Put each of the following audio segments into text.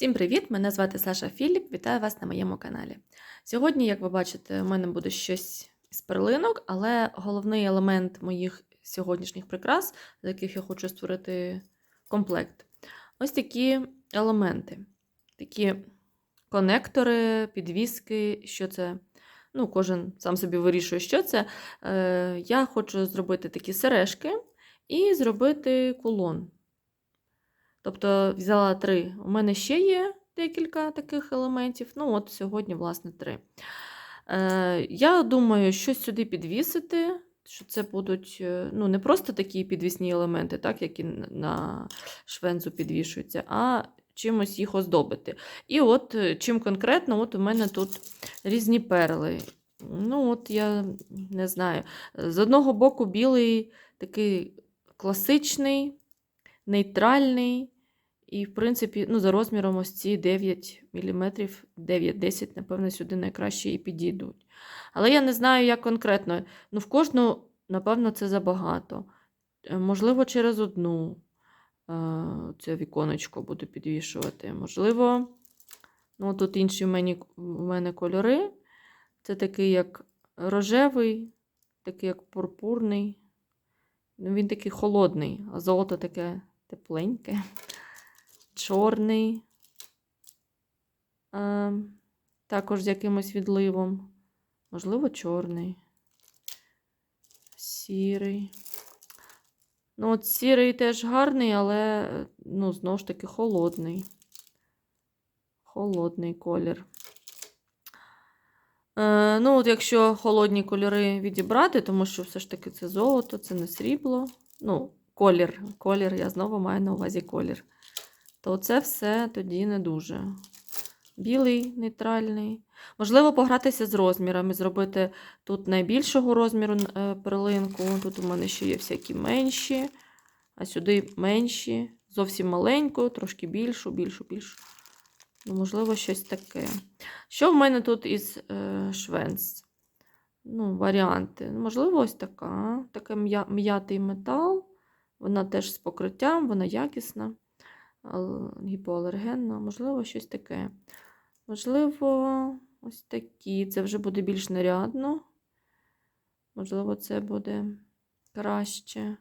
Всім привіт! Мене звати Саша Філіп. Вітаю вас на моєму каналі. Сьогодні, як ви бачите, у мене буде щось з перлинок, але головний елемент моїх сьогоднішніх прикрас, з яких я хочу створити комплект, ось такі елементи, такі конектори, підвіски, що це. Ну, кожен сам собі вирішує, що це. Е, Я хочу зробити такі сережки і зробити кулон. Тобто взяла три. У мене ще є декілька таких елементів. Ну, от сьогодні, власне, три. Е, Я думаю, щось сюди підвісити, що це будуть е, ну, не просто такі підвісні елементи, так, які на швензу підвішуються, а чимось їх оздобити. І от е, чим конкретно, от у мене тут різні перли. Ну, от я не знаю. З одного боку, білий такий класичний нейтральний. І, в принципі, ну, за розміром ось ці 9 мм, 9-10, напевно, сюди найкраще і підійдуть. Але я не знаю, як конкретно. Ну, в кожну, напевно, це забагато. Е, Можливо, через одну е, це віконечко буду підвішувати. Можливо, ну, тут інші в мене, в мене кольори. Це такий, як рожевий, такий, як пурпурний. Ну, Він такий холодний, а золото таке тепленьке, чорний, а, також з якимось відливом. Можливо, чорний, сірий. Ну, от сірий теж гарний, але, ну, знову ж таки, холодний. Холодний колір. Е, ну, от Якщо холодні кольори відібрати, тому що все ж таки це золото, це не срібло. Ну, колір, колір, я знову маю на увазі колір. То це все тоді не дуже. Білий, нейтральний. Можливо, погратися з розмірами, зробити тут найбільшого розміру е, перлинку. Тут у мене ще є всякі менші, а сюди менші, зовсім маленьку, трошки більшу, більшу, більшу. Ну, Можливо, щось таке. Що в мене тут із е, швенц? Ну, Варіанти. Можливо, ось така. Такий м'ятий метал. Вона теж з покриттям, вона якісна, гіпоалергенна. Можливо, щось таке. Можливо, ось такі. Це вже буде більш нарядно. Можливо, це буде краще.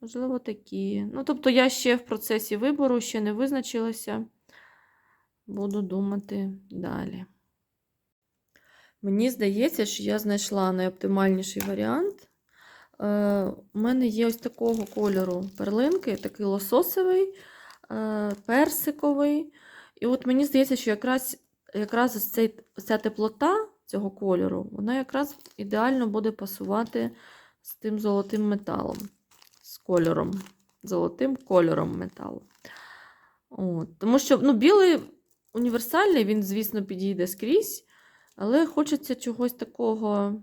Можливо, такі. Ну, тобто, я ще в процесі вибору ще не визначилася. Буду думати далі. Мені здається, що я знайшла найоптимальніший варіант. Е, У мене є ось такого кольору перлинки, такий лососовий, е, персиковий. І от мені здається, що якраз якраз ось цей, ця теплота цього кольору, вона якраз ідеально буде пасувати з тим золотим металом, з кольором, золотим кольором металу. От. Тому що ну, білий універсальний, він, звісно, підійде скрізь, але хочеться чогось такого,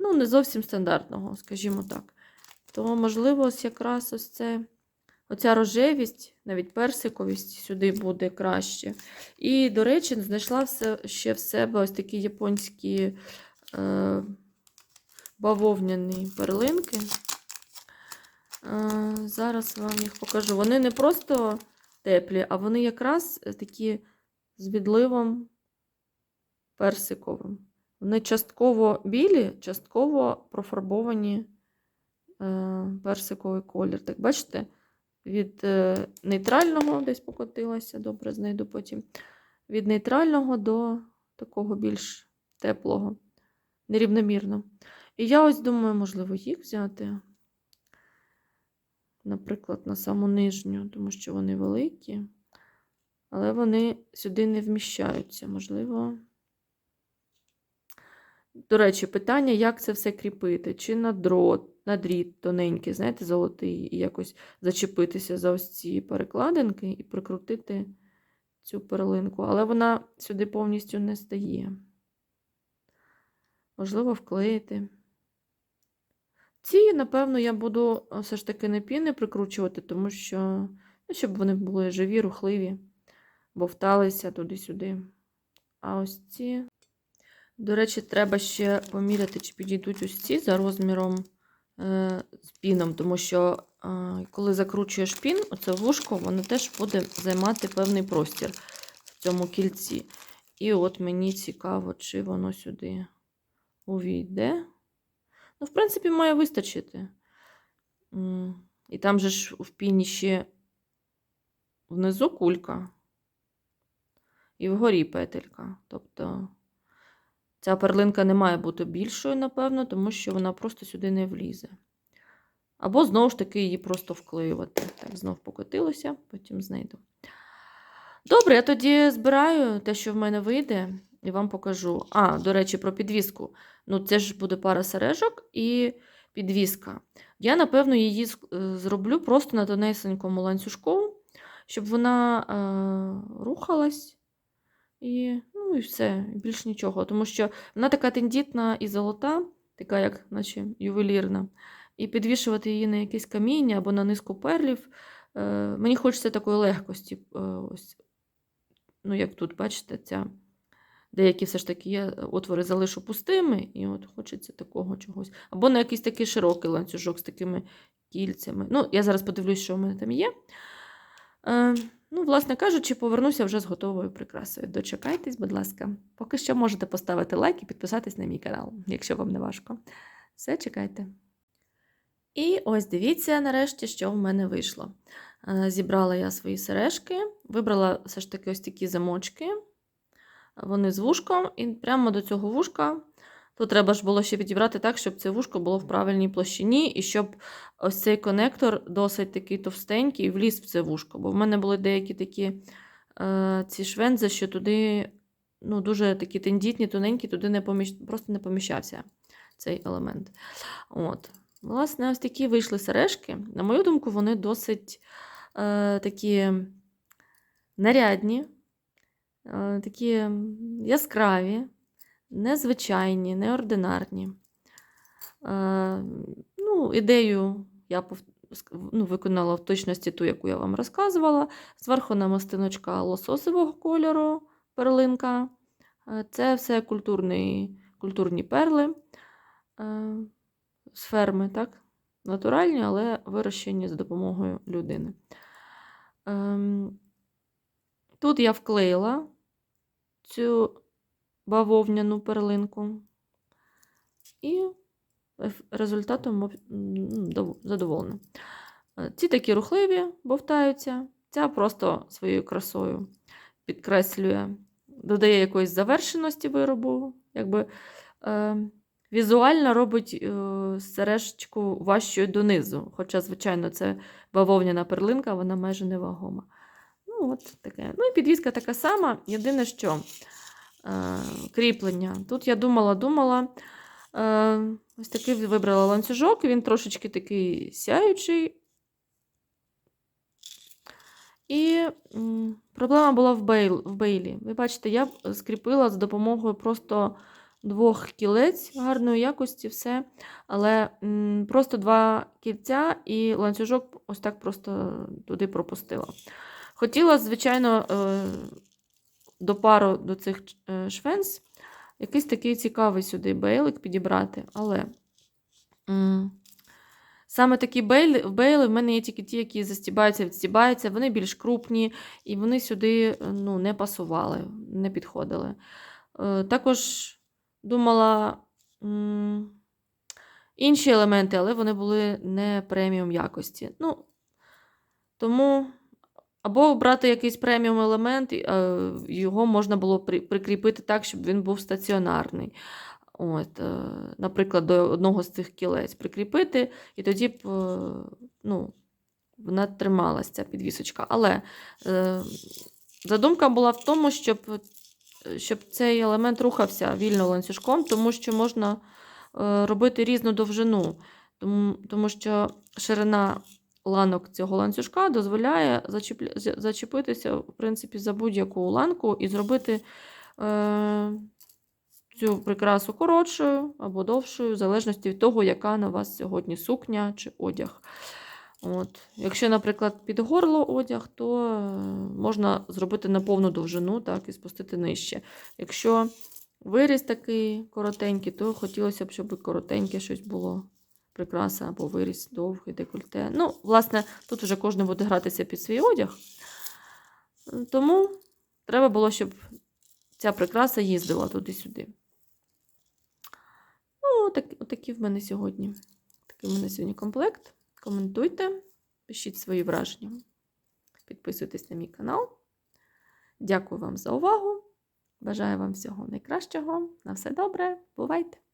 ну, не зовсім стандартного, скажімо так. То, можливо, ось якраз ось це, оця рожевість, навіть персиковість сюди буде краще. І, до речі, знайшла все, ще в себе ось такі японські е, бавовняні перлинки. Е, зараз вам їх покажу. Вони не просто теплі, а вони якраз такі з відливом персиковим. Вони частково білі, частково профарбовані е, персиковий колір. Так, бачите, від е, нейтрального десь покотилася, добре знайду потім. Від нейтрального до такого більш теплого, нерівномірно. І я ось думаю, можливо, їх взяти, наприклад, на саму нижню, тому що вони великі. Але вони сюди не вміщаються, можливо. До речі, питання, як це все кріпити? Чи на дрот, на дріт тоненький, знаєте, золотий, і якось зачепитися за ось ці перекладинки і прикрутити цю перлинку. Але вона сюди повністю не стає. Можливо, вклеїти. Ці, напевно, я буду все ж таки не піни прикручувати, тому що, ну, щоб вони були живі, рухливі бовталися туди-сюди. А ось ці, до речі, треба ще поміряти, чи підійдуть ось ці за розміром е, з піном, тому що е, коли закручуєш пін, оце вушко, воно теж буде займати певний простір в цьому кільці. І от мені цікаво, чи воно сюди увійде. Ну, в принципі, має вистачити. І там же ж в піні ще внизу кулька і вгорі петелька. Тобто ця перлинка не має бути більшою, напевно, тому що вона просто сюди не влізе. Або знову ж таки її просто вклеювати. Так, знов покотилося, потім знайду. Добре, я тоді збираю те, що в мене вийде, і вам покажу. А, до речі, про підвіску. Ну, це ж буде пара сережок і підвіска. Я, напевно, її е, зроблю просто на тонесенькому ланцюжку, щоб вона е, рухалась. І, ну, і все, більш нічого. Тому що вона така тендітна і золота, така, як наче ювелірна. І підвішувати її на якесь каміння або на низку перлів. Е, мені хочеться такої легкості. Е, ось, ну, як тут, бачите, ця. Деякі все ж таки є отвори залишу пустими, і от хочеться такого чогось. Або на якийсь такий широкий ланцюжок з такими кільцями. Ну, я зараз подивлюсь, що в мене там є. Ну, власне кажучи, повернуся вже з готовою прикрасою. Дочекайтесь, будь ласка. Поки що можете поставити лайк і підписатись на мій канал, якщо вам не важко. Все, чекайте. І ось дивіться, нарешті, що в мене вийшло. Е, Зібрала я свої сережки, вибрала все ж таки ось такі замочки. Вони з вушком, і прямо до цього вушка. Тут треба ж було ще підібрати так, щоб це вушко було в правильній площині, і щоб ось цей конектор досить такий товстенький вліз в це вушко. Бо в мене були деякі такі е, ці швензи, що туди ну, дуже такі тендітні, тоненькі, туди не поміщ... просто не поміщався цей елемент. От. Власне, ось такі вийшли сережки. На мою думку, вони досить е, такі нарядні, е, такі яскраві, незвичайні, неординарні. Е, ну, ідею я ну, виконала в точності ту, яку я вам розказувала. Зверху намастиночка лососового кольору, перлинка. Е, Це все культурний, культурні перли е, з ферми, так? Натуральні, але вирощені за допомогою людини. Ем, Тут я вклеїла цю бавовняну перлинку. І результатом задоволена. Е, Ці такі рухливі бовтаються, ця просто своєю красою підкреслює, додає якоїсь завершеності виробу, якби е, візуально робить е, сережечку важчою донизу. Хоча, звичайно, це бавовняна перлинка, вона майже невагома. Ну, от таке. Ну і підвіска така сама. Єдине, що кріплення. Тут я думала, думала. Е, ось такий вибрала ланцюжок, він трошечки такий сяючий. І проблема була в бейлі. Ви бачите, я скріпила з допомогою просто двох кілець гарної якості, все. Але просто два кільця і ланцюжок ось так просто туди пропустила. Хотіла, звичайно, е, до пару до цих е, швенс якийсь такий цікавий сюди бейлик підібрати, але саме такі бейли, бейли в мене є тільки ті, які застібаються, відстібаються, вони більш крупні, і вони сюди е, ну, не пасували, не підходили. Е, Також думала інші елементи, але вони були не преміум якості. Ну, тому або брати якийсь преміум елемент, е, його можна було прикріпити так, щоб він був стаціонарний. От, е, наприклад, до одного з цих кілець прикріпити, і тоді б е, ну, вона трималася, ця підвісочка. Але задумка була в тому, щоб, щоб цей елемент рухався вільно ланцюжком, тому що можна робити різну довжину, тому, тому що ширина ланок цього ланцюжка дозволяє зачепитися в принципі, за будь-яку ланку і зробити е... цю прикрасу коротшою або довшою, в залежності від того, яка на вас сьогодні сукня чи одяг. От. Якщо, наприклад, під горло одяг, то е, можна зробити на повну довжину так, і спустити нижче. Якщо виріс такий коротенький, то хотілося б, щоб коротеньке щось було прикраса або виріс довгий декольте. Ну, власне, тут вже кожен буде гратися під свій одяг. Тому треба було, щоб ця прикраса їздила туди-сюди. Ну, так, отакий в мене сьогодні. Такий в мене сьогодні комплект. Коментуйте, пишіть свої враження. Підписуйтесь на мій канал. Дякую вам за увагу. Бажаю вам всього найкращого. На все добре. Бувайте!